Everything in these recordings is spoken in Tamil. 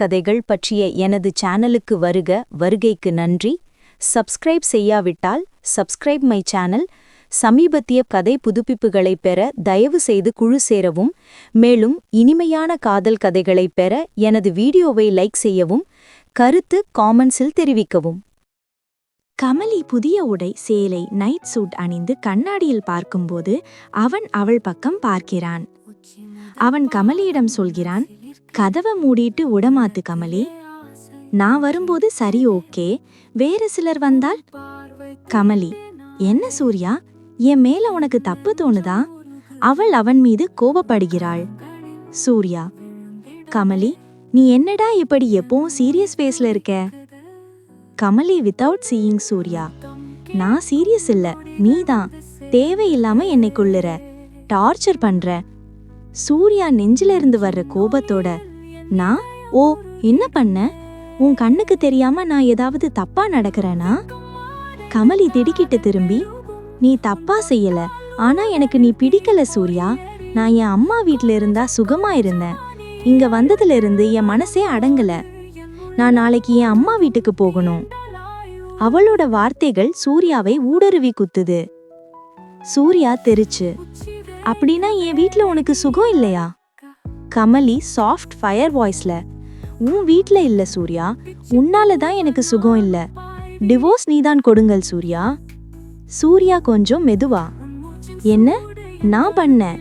கதைகள் பற்றிய எனது சேனலுக்கு வருக வருகைக்கு நன்றி. சப்ஸ்கிரைப் செய்யாவிட்டால் சப்ஸ்கிரைப் மை சேனல். சமீபத்திய கதை புதுப்பிப்புகளை பெற தயவு செய்து குழு சேரவும். மேலும் இனிமையான காதல் கதைகளை பெற எனது வீடியோவை லைக் செய்யவும். கருத்து காமெண்ட்ஸில் தெரிவிக்கவும். கமலி புதிய உடை சேலை நைட் சூட் அணிந்து கண்ணாடியில் பார்க்கும்போது அவன் அவள் பக்கம் பார்க்கிறான். அவன் கமலியிடம் சொல்கிறான் கதவை மூடிட்டு உடமாத்து கமலி. நான் வரும்போது சரி ஓகே. வேறு சிலர் வந்தால்? கமலி என்ன சூர்யா? என் மேல உனக்கு தப்பு தோணுதா? அவள் அவன் மீது கோபப்படுகிறாள். சூர்யா கமலி நீ என்னடா இப்படி எப்பவும் சீரியஸ் ஃபேஸ்ல இருக்க? கமலி வித்தவுட் சீயிங் சூர்யா நான் சீரியஸ் இல்ல நீதான். தேவையில்லாம என்னை கொள்ளுற டார்ச்சர் பண்ற. சூர்யா நெஞ்சில இருந்து வர்ற கோபத்தோட நான் ஓ என்ன பண்ண? உன் கண்ணுக்கு தெரியாம நான் ஏதாவது தப்பா நடக்கிறேனா? கமலி திடுக்கிட்டு திரும்பி நீ தப்பா செய்யல. ஆனா எனக்கு நீ பிடிக்கல சூர்யா. நான் என் அம்மா வீட்ல இருந்தா சுகமா இருந்தேன். இங்க வந்ததுல இருந்து என் மனசே அடங்கல. நான் நாளைக்கு என் அம்மா வீட்டுக்கு போகணும். அவளோட வார்த்தைகள் சூர்யாவை ஊடுருவி குத்துது. சூர்யா தெரிச்சு அப்படின்னா என் வீட்ல உனக்கு சுகம் இல்லையா? கமலி சாஃப்ட் ஃபயர் வாய்ஸ்ல உன் வீட்ல இல்ல சூர்யா. உன்னால தான் எனக்கு சுகம் இல்ல. டிவோர்ஸ் நீதான் கொடுங்கள் சூர்யா. சூர்யா கொஞ்சம் மெதுவா என்ன? நான் பண்ணேன்.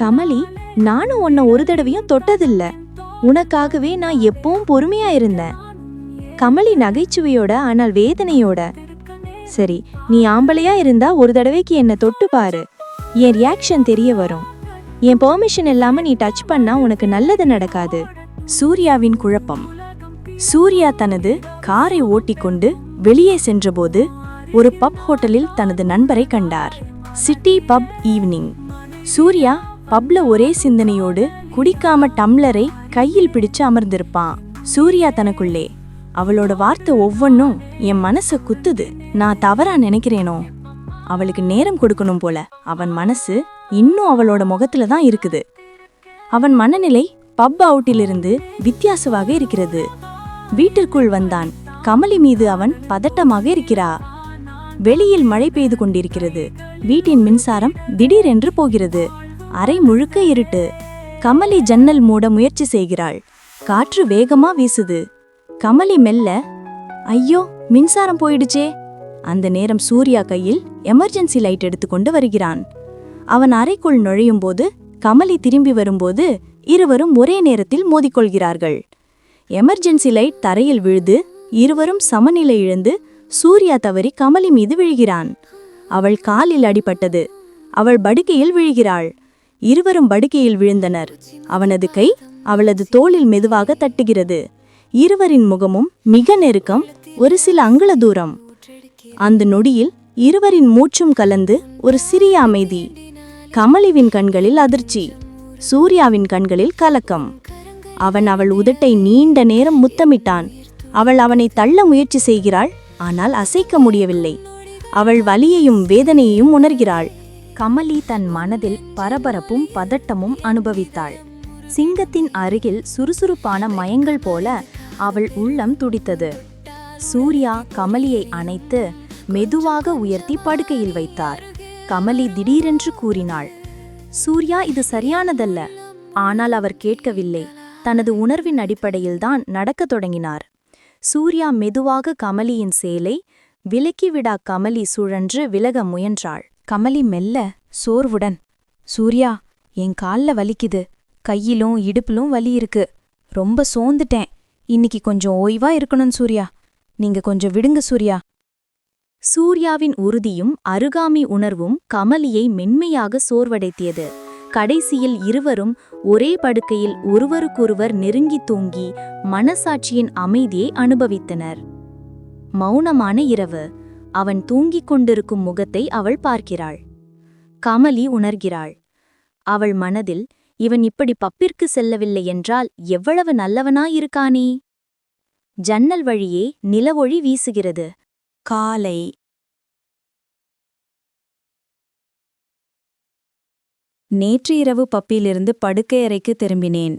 கமலி நானும் உன்னை ஒரு தடவையும் தொட்டதில்ல. உனக்காகவே நான் எப்பவும் பொறுமையா இருந்தேன். கமலி நகைச்சுவையோட ஆனால் வேதனையோட சரி நீ ஆம்பளையா இருந்தா ஒரு தடவைக்கு என்னை தொட்டு பாரு. என் ரியாக்ஷன் தெரிய வரும். என் பெர்மிஷன் இல்லாம நீ டச் பண்ணா உனக்கு நல்லது நடக்காது. சூர்யாவின் குழப்பம். சூர்யா தனது காரை ஓட்டிக்கொண்டு வெளியே சென்றபோது ஒரு பப் ஹோட்டலில் தனது நண்பரை கண்டார். சிட்டி பப் ஈவினிங் சூர்யா பப்ல ஒரே சிந்தனையோடு குடிக்காம டம்ளரை கையில் பிடிச்சு அமர்ந்திருப்பான். சூர்யா தனக்குள்ளே அவளோட வார்த்தை ஒவ்வொன்றும் என் மனசை குத்துது. நான் தவறா நினைக்கிறேனோ? அவளுக்கு நேரம் கொடுக்கணும் போல. அவன் மனசு இன்னும் அவளோட முகத்துல தான் இருக்குது. அவன் மனநிலை பப் அவுட்டிலிருந்து வித்தியாசமாக இருக்கிறது. வீட்டிற்குள் வந்தான். கமலி மீது அவன் பதட்டமாக இருக்கிறா. வெளியில் மழை பெய்து கொண்டிருக்கிறது. வீட்டின் மின்சாரம் திடீரென்று போகிறது. அறை முழுக்க இருட்டு. கமலி ஜன்னல் மூட முயற்சி செய்கிறாள். காற்று வேகமா வீசுது. கமலி மெல்ல ஐயோ மின்சாரம் போயிடுச்சே. அந்த நேரம் சூர்யா கையில் எமர்ஜென்சி லைட் எடுத்துக்கொண்டு வருகிறான். அவன் அறைக்குள் நுழையும் போது கமலி திரும்பி வரும்போது இருவரும் ஒரே நேரத்தில் மோதிக்கொள்கிறார்கள். எமர்ஜென்சி லைட் தரையில் விழுது இருவரும் சமநிலை இழந்து சூர்யா தவறி கமலி மீது விழுகிறான். அவள் காலில் அடிபட்டது. அவள் படுக்கையில் விழுகிறாள். இருவரும் படுக்கையில் விழுந்தனர். அவனது கை அவளது தோளில் மெதுவாக தட்டுகிறது. இருவரின் முகமும் மிக நெருக்கம் ஒரு சில அங்குல தூரம். அந்த நொடியில் இருவரின் மூச்சும் கலந்து ஒரு சிறிய அமைதி. கமலிவின் கண்களில் அதிர்ச்சி. சூர்யாவின் கண்களில் கலக்கம். அவன் அவள் உதட்டை நீண்ட நேரம் முத்தமிட்டான். அவள் அவனை தள்ள முயற்சி செய்கிறாள் ஆனால் அசைக்க முடியவில்லை. அவள் வலியையும் வேதனையையும் உணர்கிறாள். கமலி தன் மனதில் பரபரப்பும் பதட்டமும் அனுபவித்தாள். சிங்கத்தின் அருகில் சுறுசுறுப்பான மயங்கள் போல அவள் உள்ளம் துடித்தது. சூர்யா கமலியை அணைத்து மெதுவாக உயர்த்தி படுக்கையில் வைத்தார். கமலி திடீரென்று கூறினாள் சூர்யா இது சரியானதல்ல. ஆனால் அவர் கேட்கவில்லை. தனது உணர்வின் அடிப்படையில்தான் நடக்கத் தொடங்கினார். சூர்யா மெதுவாக கமலியின் சேலை விலக்கிவிடா கமலி சுழன்று விலக முயன்றாள். கமலி மெல்ல சோர்வுடன். சூர்யா என் கால்ல வலிக்குது. கையிலும் இடுப்பிலும் வலி இருக்கு. ரொம்ப சோர்ந்துட்டேன். இன்னிக்கு கொஞ்சம் ஓய்வா இருக்கணும் சூர்யா. நீங்க கொஞ்சம் விடுங்க சூர்யா. சூர்யாவின் உறுதியும் அருகாமி உணர்வும் கமலியை மென்மையாக சோர்வடைத்தியது. கடைசியில் இருவரும் ஒரே படுக்கையில் ஒருவருக்கொருவர் நெருங்கித் தூங்கி மனசாட்சியின் அமைதியை அனுபவித்தனர். மௌனமான இரவு. அவன் தூங்கிக் கொண்டிருக்கும் முகத்தை அவள் பார்க்கிறாள். கமலி உணர்கிறாள். அவள் மனதில் இவன் இப்படி பப்பிற்கு செல்லவில்லை என்றால் எவ்வளவு நல்லவனாயிருக்கானே? ஜன்னல் வழியே நிலவொழி வீசுகிறது. காலை நேற்று இரவு பப்பியிலிருந்து படுக்கையறைக்கு திரும்பினேன்.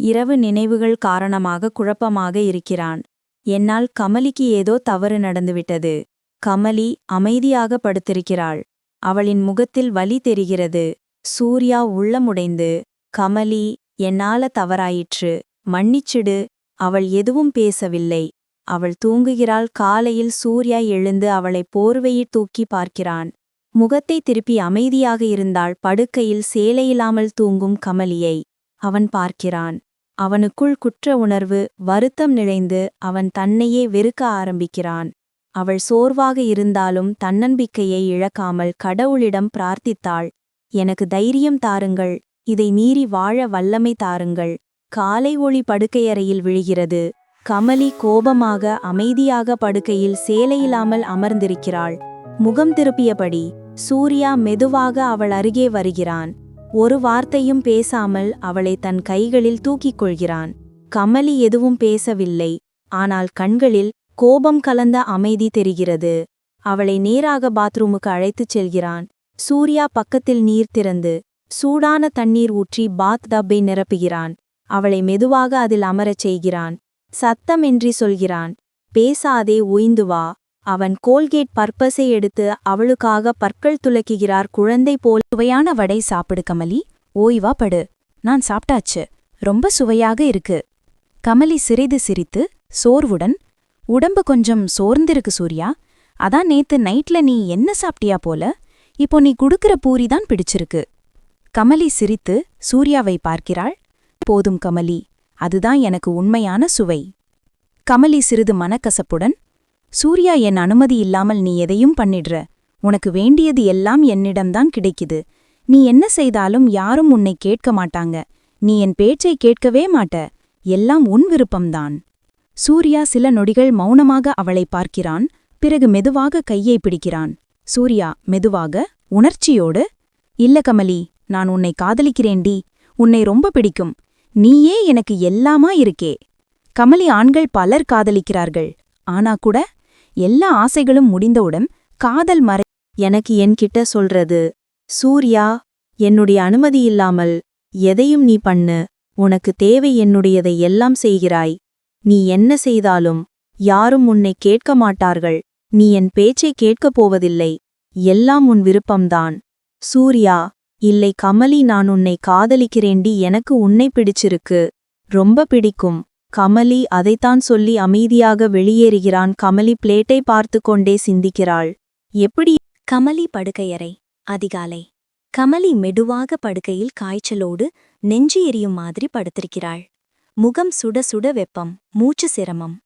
இரவு நினைவுகள் காரணமாக குழப்பமாக இருக்கிறான். என்னால் கமலிக்கு ஏதோ தவறு நடந்துவிட்டது. கமலி அமைதியாக படுத்திருக்கிறாள். அவளின் முகத்தில் வலி தெரிகிறது. சூர்யா உள்ளமுடைந்து கமலி என்னால தவறாயிற்று. மன்னிச்சிடு. அவள் எதுவும் பேசவில்லை. அவள் தூங்குகிறாள். காலையில் சூர்யா எழுந்து அவளை போர்வையில் தூக்கி பார்க்கிறான். முகத்தை திருப்பி அமைதியாக இருந்தாள். படுக்கையில் சேலையில்லாமல் தூங்கும் கமலியை அவன் பார்க்கிறான். அவனுக்குள் குற்ற உணர்வு வருத்தம் நிறைந்து அவன் தன்னையே வெறுக்க ஆரம்பிக்கிறான். அவள் சோர்வாக இருந்தாலும் தன்னம்பிக்கையை இழக்காமல் கடவுளிடம் பிரார்த்தித்தாள். எனக்கு தைரியம் தாருங்கள். இதை மீறி வாழ வல்லமை தாருங்கள். காலை ஒளி படுக்கையறையில் விழுகிறது. கமலி கோபமாக அமைதியாக படுக்கையில் சேலையில்லாமல் அமர்ந்திருக்கிறாள். முகம் திருப்பியபடி சூர்யா மெதுவாக அவள் அருகே வருகிறான். ஒரு வார்த்தையும் பேசாமல் அவளை தன் கைகளில் தூக்கிக் கொள்கிறான். கமலி எதுவும் பேசவில்லை. ஆனால் கண்களில் கோபம் கலந்த அமைதி தெரிகிறது. அவளை நேராக பாத்ரூமுக்கு அழைத்துச் செல்கிறான். சூர்யா பக்கத்தில் நீர் திறந்து சூடான தண்ணீர் ஊற்றி பாத் டப்பை நிரப்புகிறான். அவளை மெதுவாக அதில் அமரச் செய்கிறான். சத்தமின்றி சொல்கிறான் பேசாதே ஓய்ந்து வா அவன் கோல்கேட் பர்பஸை எடுத்து அவளுக்காக பற்கள் துலக்குகிறார் குழந்தை போல் சுவையான வடை சாப்பிடு கமலி. ஓய்வா படு. நான் சாப்பிட்டாச்சு. ரொம்ப சுவையாக இருக்கு. கமலி சிறிது சிரித்து சோர்வுடன். உடம்பு கொஞ்சம் சோர்ந்திருக்கு சூர்யா. அதான் நேத்து நைட்ல நீ என்ன சாப்பிட்டியா போல? இப்போ நீ குடுக்கிற பூரி தான் பிடிச்சிருக்கு கமலி சிரித்து சூர்யாவை பார்க்கிறாள்? போதும் கமலி. அதுதான் எனக்கு உண்மையான சுவை. கமலி சிறிது மனக்கசப்புடன் சூர்யா என் அனுமதி இல்லாமல் நீ எதையும் பண்ணிடுற. உனக்கு வேண்டியது எல்லாம் என்னிடம்தான் கிடைக்குது. நீ என்ன செய்தாலும் யாரும் உன்னை கேட்க மாட்டாங்க. நீ என் பேச்சை கேட்கவே மாட்ட. எல்லாம் உன் விருப்பம்தான். சூர்யா சில நொடிகள் மௌனமாக அவளை பார்க்கிறான். பிறகு மெதுவாக கையை பிடிக்கிறான். சூர்யா மெதுவாக உணர்ச்சியோடு. இல்ல கமலி நான் உன்னை காதலிக்கிறேன்டி. உன்னை ரொம்ப பிடிக்கும். நீயே எனக்கு எல்லாமா இருக்கே. கமலி ஆண்கள் பலர் காதலிக்கிறார்கள். ஆனா கூட எல்லா ஆசைகளும் முடிந்தவுடன் காதல் மறை எனக்கு என்கிட்ட சொல்றது சூர்யா என்னுடைய அனுமதி இல்லாமல் எதையும் நீ பண்ணு. உனக்கு தேவை என்னுடையதை எல்லாம் செய்கிறாய். நீ என்ன செய்தாலும் யாரும் உன்னை கேட்க மாட்டார்கள். நீ என் பேச்சை கேட்கப் போவதில்லை. எல்லாம் உன் விருப்பம்தான். சூர்யா இல்லை கமலி நான் உன்னை காதலிக்கிறேண்டி எனக்கு உன்னை பிடிச்சிருக்கு. ரொம்ப பிடிக்கும். கமலி அதைத்தான் சொல்லி அமைதியாக வெளியேறுகிறான். கமலி பிளேட்டை பார்த்து கொண்டே சிந்திக்கிறாள். எப்படி? கமலி படுக்கையறை அதிகாலை. கமலி மெடுவாக படுக்கையில் காய்ச்சலோடு நெஞ்சு எரியும் மாதிரி படுத்திருக்கிறாள். முகம் சுட சுட வெப்பம் மூச்சு சிரமம்.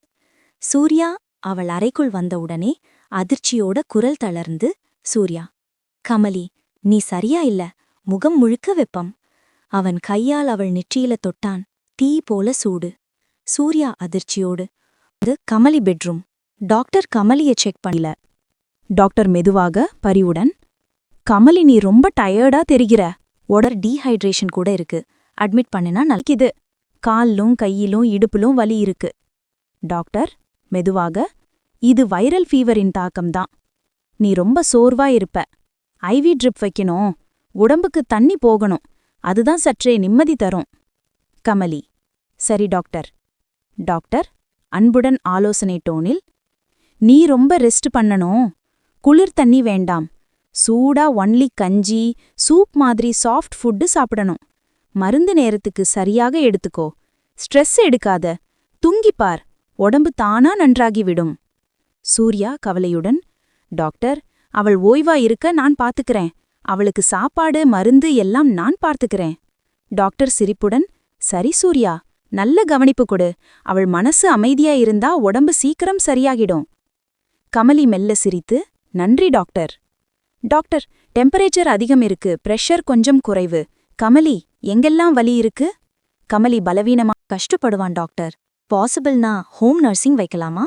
சூர்யா அவள் அறைக்குள் வந்தவுடனே அதிர்ச்சியோட குரல் தளர்ந்து சூர்யா கமலி நீ சரியா இல்ல? முகம் முழுக்க வெப்பம். அவன் கையால் அவள் நெற்றியில தொட்டான். தீ போல சூடு. சூர்யா அதிர்ச்சியோடு. இது கமலி பெட்ரூம். டாக்டர் கமலிய செக் பண்ணல. டாக்டர் மெதுவாக பரிவுடன். கமலி நீ ரொம்ப டயர்டா தெரிகிற. உடர் டீஹைட்ரேஷன் கூட இருக்கு. அட்மிட் பண்ணினா நல்கிது கால்லும் கையிலும் இடுப்பிலும் வலி இருக்கு. டாக்டர் மெதுவாக. இது வைரல் ஃபீவரின் தாக்கம்தான் நீ ரொம்ப சோர்வா இருப்ப. ஐவி ட்ரிப் வைக்கணும். உடம்புக்கு தண்ணி போகணும். அதுதான் சற்றே நிம்மதி தரும். கமலி. சரி டாக்டர். டாக்டர் அன்புடன் ஆலோசனை டோனில் நீ ரொம்ப ரெஸ்ட் பண்ணணும். குளிர் தண்ணி வேண்டாம். சூடா ஒன்லி கஞ்சி சூப் மாதிரி சாஃப்ட் ஃபுட்டு சாப்பிடணும். மருந்து நேரத்துக்கு சரியாக எடுத்துக்கோ. ஸ்ட்ரெஸ் எடுக்காத. துங்கிப்பார் உடம்பு தானா நன்றாகிவிடும் சூர்யா கவலையுடன் டாக்டர் அவள் ஓய்வா இருக்க நான் பாத்துக்கிறேன். அவளுக்கு சாப்பாடு மருந்து எல்லாம் நான் பார்த்துக்கிறேன். டாக்டர் சிரிப்புடன் சரி சூர்யா நல்ல கவனிப்பு கொடு. அவள் மனசு அமைதியா இருந்தா உடம்பு சீக்கிரம் சரியாகிடும். கமலி மெல்ல சிரித்து நன்றி டாக்டர். டாக்டர் டெம்பரேச்சர் அதிகம் இருக்கு பிரஷர் கொஞ்சம் குறைவு. கமலி எங்கெல்லாம் வலி இருக்கு? கமலி பலவீனமா கஷ்டப்படுவான் டாக்டர். பாசிபிள்னா ஹோம் நர்சிங் வைக்கலாமா?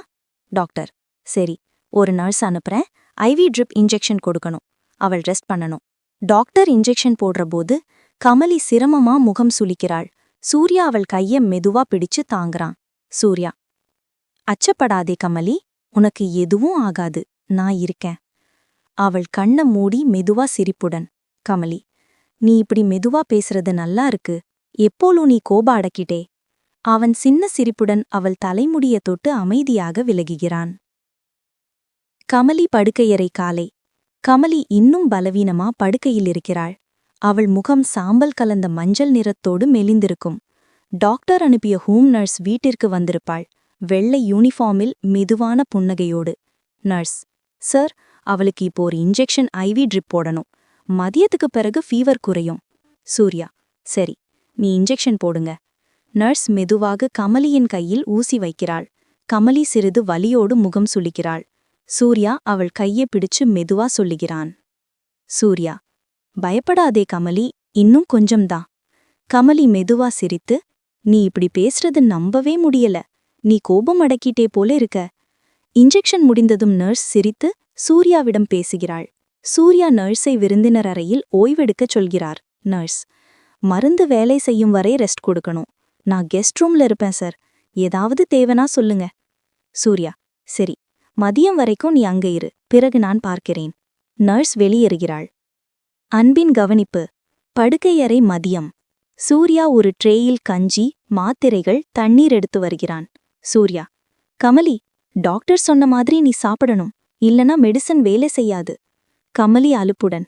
டாக்டர் சரி ஒரு நர்ஸ் அனுப்புறேன். ஐவி ட்ரிப் இன்ஜெக்ஷன் கொடுக்கணும். அவள் ரெஸ்ட் பண்ணணும். டாக்டர் இன்ஜெக்ஷன் போடுறபோது கமலி சிரமமா முகம் சுளிக்கிறாள். சூர்யா அவள் கைய மெதுவா பிடிச்சு தாங்குறான். சூர்யா அச்சப்படாதே கமலி உனக்கு எதுவும் ஆகாது. நான் இருக்கேன். அவள் கண்ண மூடி மெதுவா சிரிப்புடன் கமலி நீ இப்படி மெதுவா பேசுறது நல்லா இருக்கு. எப்போலும் நீ கோப அடக்கிட்டே. அவன் சின்ன சிரிப்புடன் அவள் தலைமுடிய தொட்டு அமைதியாக விலகுகிறான். கமலி படுக்கையறை காலை கமலி இன்னும் பலவீனமா படுக்கையில் இருக்கிறாள். அவள் முகம் சாம்பல் கலந்த மஞ்சள் நிறத்தோடு மெலிந்திருக்கும். டாக்டர் அனுப்பிய ஹோம் நர்ஸ் வீட்டிற்கு வந்திருப்பாள். வெள்ளை யூனிஃபார்மில் மெதுவான புன்னகையோடு நர்ஸ் சார் அவளுக்கு இப்போ ஒரு இன்ஜெக்ஷன் ஐவி ட்ரிப் போடணும். மதியத்துக்கு பிறகு ஃபீவர் குறையும். சூர்யா சரி நீ இன்ஜெக்ஷன் போடுங்க. நர்ஸ் மெதுவாக கமலியின் கையில் ஊசி வைக்கிறாள். கமலி சிறிது வலியோடு முகம் சுளிக்கிறாள். சூர்யா அவள் கையை பிடிச்சு மெதுவா சொல்லுகிறான். சூர்யா பயப்படாதே கமலி இன்னும் கொஞ்சம்தான். கமலி மெதுவா சிரித்து நீ இப்படி பேசுறது நம்பவே முடியல. நீ கோபம் அடக்கிட்டே போல இருக்க. இன்ஜெக்ஷன் முடிந்ததும் நர்ஸ் சிரித்து சூர்யாவிடம் பேசுகிறாள். சூர்யா நர்ஸை விருந்தினர் அறையில் ஓய்வெடுக்கச் சொல்கிறார். நர்ஸ் மருந்து வேலை செய்யும் வரை ரெஸ்ட் கொடுக்கணும். நான் கெஸ்ட் ரூம்ல இருப்பேன் சார். ஏதாவது தேவைனா சொல்லுங்க. சூர்யா சரி மதியம் வரைக்கும் நீ அங்க இரு. பிறகு நான் பார்க்கிறேன். நர்ஸ் வெளியேறுகிறாள். அன்பின் கவனிப்பு. படுக்கையறை மதியம். சூர்யா ஒரு ட்ரேயில் கஞ்சி மாத்திரைகள் தண்ணீர் எடுத்து வருகிறான். சூர்யா. கமலி டாக்டர் சொன்ன மாதிரி நீ சாப்பிடணும். இல்லனா மெடிசன் வேலை செய்யாது. கமலி அலுப்புடன்.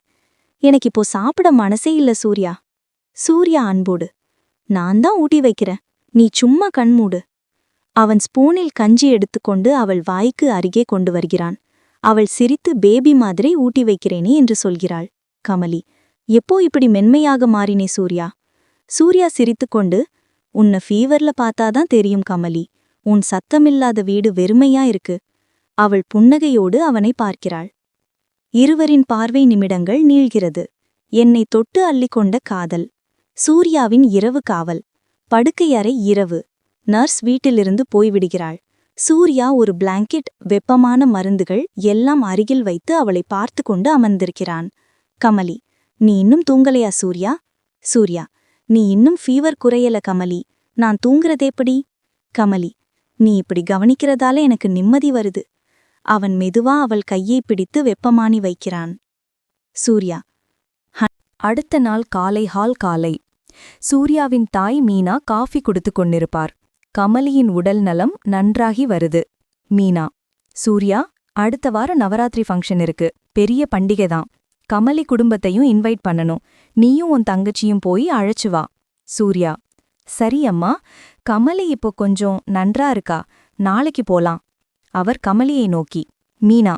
எனக்கு இப்போ சாப்பிட மனசே இல்ல சூர்யா. சூர்யா அன்போடு. நான் தான் ஊட்டி வைக்கிறேன். நீ சும்மா கண்மூடு. அவன் ஸ்பூனில் கஞ்சி எடுத்துக்கொண்டு அவள் வாய்க்கு அருகே கொண்டு வருகிறான். அவள் சிரித்து பேபி மாதிரி ஊட்டி வைக்கிறேனே என்று சொல்கிறாள். கமலி எப்போ இப்படி மென்மையாக மாறினே சூர்யா? சூர்யா சிரித்துக்கொண்டு உன்னை ஃபீவர்ல பார்த்தாதான் தெரியும் கமலி. உன் சத்தமில்லாத வீடு வெறுமையா இருக்கு. அவள் புன்னகையோடு அவனை பார்க்கிறாள். இருவரின் பார்வை நிமிடங்கள் நீள்கிறது. என்னை தொட்டு அள்ளிக்கொண்ட காதல். சூர்யாவின் இரவு காவல். படுக்கையறை இரவு. நர்ஸ் வீட்டிலிருந்து போய்விடுகிறாள் சூர்யா ஒரு பிளாங்கெட் வெப்பமான மருந்துகள் எல்லாம் அருகில் வைத்து அவளை பார்த்து கொண்டு அமர்ந்திருக்கிறான். கமலி நீ இன்னும் தூங்கலையா சூர்யா? சூர்யா நீ இன்னும் ஃபீவர் குறையல கமலி. நான் தூங்குறதேப்படி கமலி நீ இப்படி கவனிக்கிறதால எனக்கு நிம்மதி வருது. அவன் மெதுவா அவள் கையை பிடித்து வெப்பமானி வைக்கிறான். சூர்யா அடுத்த நாள் காலை ஹால் காலை. சூர்யாவின் தாய் மீனா காஃபி கொடுத்து கொண்டிருப்பார். கமலியின் உடல் நலம் நன்றாகி வருது. மீனா சூர்யா அடுத்த வாரம் நவராத்திரி ஃபங்க்ஷன் இருக்கு. பெரிய பண்டிகை தான். கமலி குடும்பத்தையும் இன்வைட் பண்ணணும். நீயும் உன் தங்கச்சியும் போய் அழைச்சு வா. சூர்யா சரி அம்மா கமலி இப்போ கொஞ்சம் நன்றா இருக்கா? நாளைக்கு போலாம். அவர் கமலியை நோக்கி. மீனா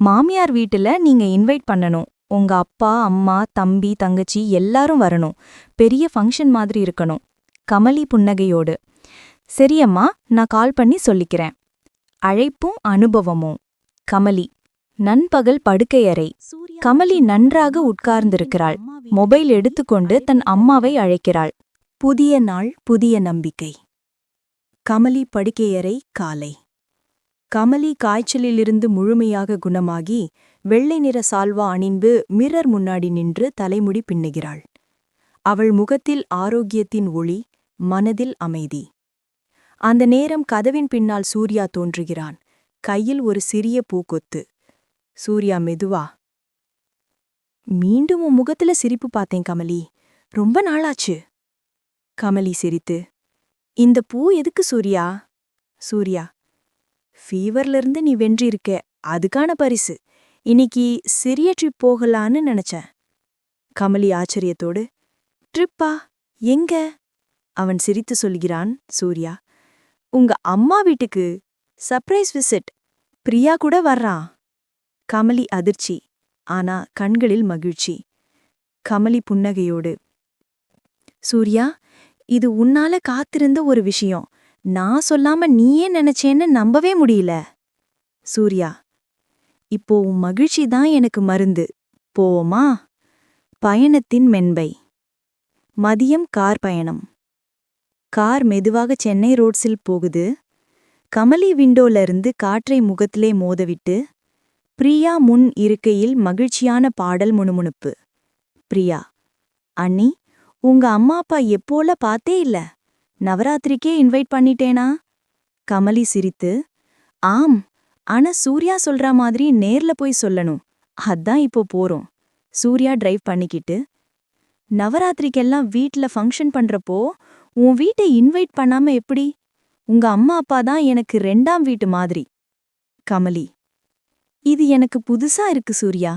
மாமியார் வீட்டுல நீங்க இன்வைட் பண்ணணும். உங்க அப்பா அம்மா தம்பி தங்கச்சி எல்லாரும் வரணும். பெரிய ஃபங்க்ஷன் மாதிரி இருக்கணும். கமலி புன்னகையோடு. சரியம்மா நான் கால் பண்ணி சொல்லிக்கிறேன். அழைப்பும் அனுபவமும். கமலி நண்பகல் படுக்கையறை. கமலி நன்றாக உட்கார்ந்திருக்கிறாள். மொபைல் எடுத்துக்கொண்டு தன் அம்மாவை அழைக்கிறாள். புதிய நாள் புதிய நம்பிக்கை. கமலி படுக்கையறை காலை. கமலி காய்ச்சலிலிருந்து முழுமையாக குணமாகி வெள்ளை நிற சால்வா அணிந்து மிரர் முன்னாடி நின்று தலைமுடி பின்னுகிறாள். அவள் முகத்தில் ஆரோக்கியத்தின் ஒளி மனதில் அமைதி. அந்த நேரம் கதவின் பின்னால் சூர்யா தோன்றுகிறான். கையில் ஒரு சிறிய பூக்கொத்து. சூர்யா மெதுவா. மீண்டும் உன் முகத்துல சிரிப்பு பார்த்தேன் கமலி. ரொம்ப நாளாச்சு. கமலி சிரித்து. இந்த பூ எதுக்கு சூர்யா? சூர்யா. ஃபீவர்ல இருந்து நீ வென்றிருக்க. அதுக்கான பரிசு. இன்னைக்கு சிறிய ட்ரிப் போகலான்னு நினைச்சேன். கமலி ஆச்சரியத்தோடு. ட்ரிப்பா? எங்க? அவன் சிரித்து சொல்கிறான் சூர்யா. உங்க அம்மா வீட்டுக்கு சர்ப்ரைஸ் விசிட் பிரியா கூட வர்றான் கமலி அதிர்ச்சி. ஆனா கண்களில் மகிழ்ச்சி. கமலி புன்னகையோடு சூர்யா இது உன்னால காத்திருந்த ஒரு விஷயம். நான் சொல்லாம நீயே நினைச்சேன்னு நம்பவே முடியல. சூர்யா இப்போ உன் மகிழ்ச்சி தான் எனக்கு மருந்து. போவோமா? பயணத்தின் மென்பை. மதியம் கார் பயணம். கார் மெதுவாக சென்னை ரோட்ஸில் போகுது. கமலி விண்டோல இருந்து காற்றை முகத்திலே மோதவிட்டு பிரியா முன் இருக்கையில் மகிழ்ச்சியான பாடல் முணுமுணுப்பு. பிரியா அண்ணி உங்க அம்மா அப்பா எப்போல பார்த்தே இல்ல. நவராத்திரிக்கே இன்வைட் பண்ணிட்டேனா? கமலி சிரித்து ஆம் ஆனா சூர்யா சொல்ற மாதிரி நேர்ல போய் சொல்லணும். அதான் இப்போ போறோம். சூர்யா டிரைவ் பண்ணிக்கிட்டு நவராத்திரிக்கெல்லாம் வீட்ல ஃபங்க்ஷன் பண்றப்போ உன் வீட்டை இன்வைட் பண்ணாம எப்படி? உங்க அம்மா அப்பா தான் எனக்கு ரெண்டாம் வீட்டு மாதிரி. கமலி இது எனக்கு புதுசா இருக்கு சூர்யா.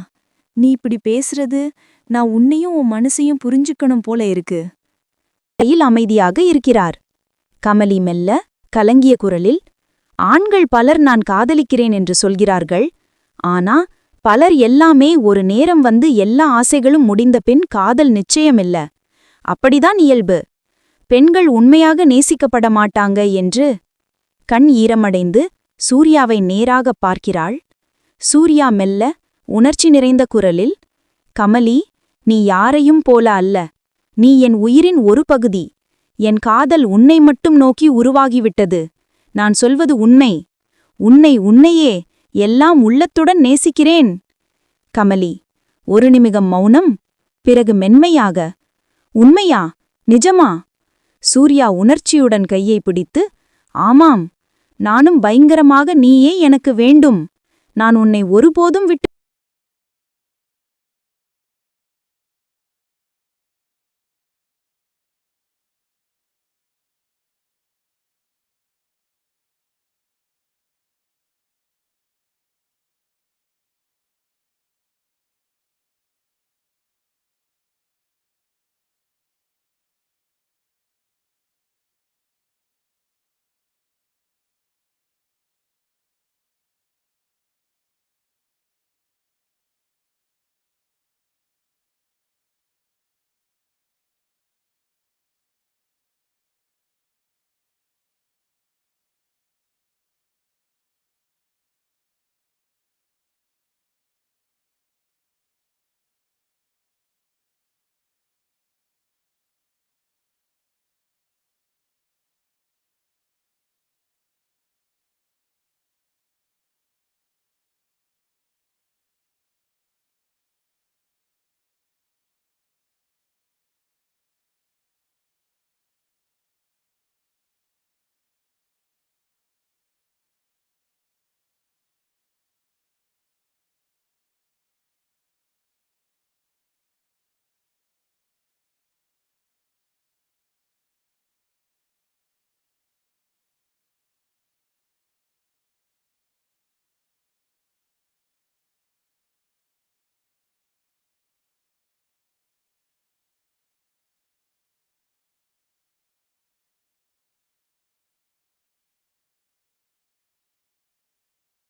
நீ இப்படி பேசுறது நான் உன்னையும் உன் மனசையும் புரிஞ்சுக்கணும் போல இருக்கு. கையில் அமைதியாக இருக்கிறார். கமலி மெல்ல கலங்கிய குரலில் ஆண்கள் பலர் நான் காதலிக்கிறேன் என்று சொல்கிறார்கள். ஆனா பலர் எல்லாமே ஒரு நேரம் வந்து எல்லா ஆசைகளும் முடிந்த பின் காதல் நிச்சயமில்ல. அப்படிதான் இயல்பு. பெண்கள் உண்மையாக நேசிக்கப்பட மாட்டாங்க என்று கண் ஈரமடைந்து சூர்யாவை நேராகப் பார்க்கிறாள். சூர்யா மெல்ல உணர்ச்சி நிறைந்த குரலில் கமலி நீ யாரையும் போல அல்ல. நீ என் உயிரின் ஒரு பகுதி. என் காதல் உன்னை மட்டும் நோக்கி உருவாகிவிட்டது. நான் சொல்வது உண்மை. உன்னை உன்னையே எல்லாம் உள்ளத்துடன் நேசிக்கிறேன். கமலி ஒரு நிமிடம் மௌனம் பிறகு மென்மையாக. உண்மையா? நிஜமா? சூர்யா உணர்ச்சியுடன் கையை பிடித்து ஆமாம் நானும் பயங்கரமாக நீயே எனக்கு வேண்டும். நான் உன்னை ஒருபோதும் விட்டு